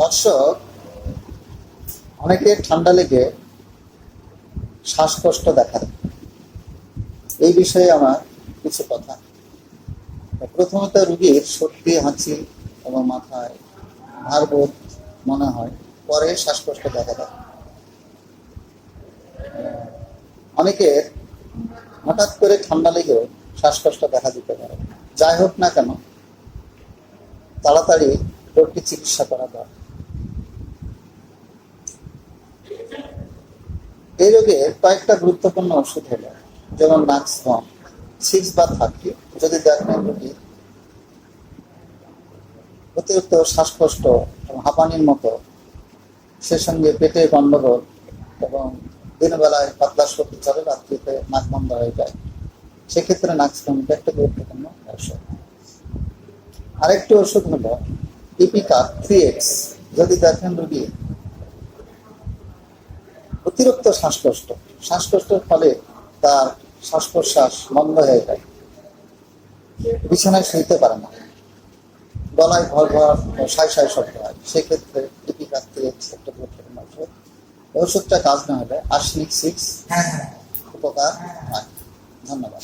দর্শক অনেকে ঠান্ডা লেগে শ্বাসকষ্ট দেখা এই বিষয়ে আমার কিছু কথা। প্রথমত রুগীর সর্দি, হাঁচি এবং মাথায় ভারবোধ মনে হয়। পরে শ্বাসকষ্ট দেখা দেয়। অনেকের হঠাৎ করে ঠান্ডা লেগেও শ্বাসকষ্ট দেখা দিতে পারে। যাই হোক না কেন, তাড়াতাড়ি রোগটি চিকিৎসা করা দরকার। এই রোগের কয়েকটা গুরুত্বপূর্ণ ওষুধ হলো, যেমন নাক্সভম সিক্স বা থার্টি যদি দেখেন রোগী অতিরিক্ত শ্বাসকষ্ট হাঁপানির মতো সে সঙ্গে পেটে গন্ডগোল এবং দিনের বেলায় পাতলা শক্তি চলে রাত্রিতে নাক বন্ধ হয়ে যায়। সেক্ষেত্রে নাক নাক্সভমটা একটা গুরুত্বপূর্ণ ওষুধ আরেকটি ওষুধ হলো ইপিকা থ্রি এক্স যদি দেখেন রোগী অতিরিক্ত শ্বাসকষ্ট। শ্বাসকষ্টের ফলে তার শ্বাস প্রশ্বাস বন্ধ হয়ে যায়। বিছানায় শুইতে পারে না। গলায় ঘর ঘর সাই সাই শব্দ হয়। সেক্ষেত্রে ইপিকা কাজ থেকে একটা গুরুত্বপূর্ণ ওষুধ এই ওষুধটা কাজ না হলে আর্সেনিক সিক্স উপকার হয় ধন্যবাদ।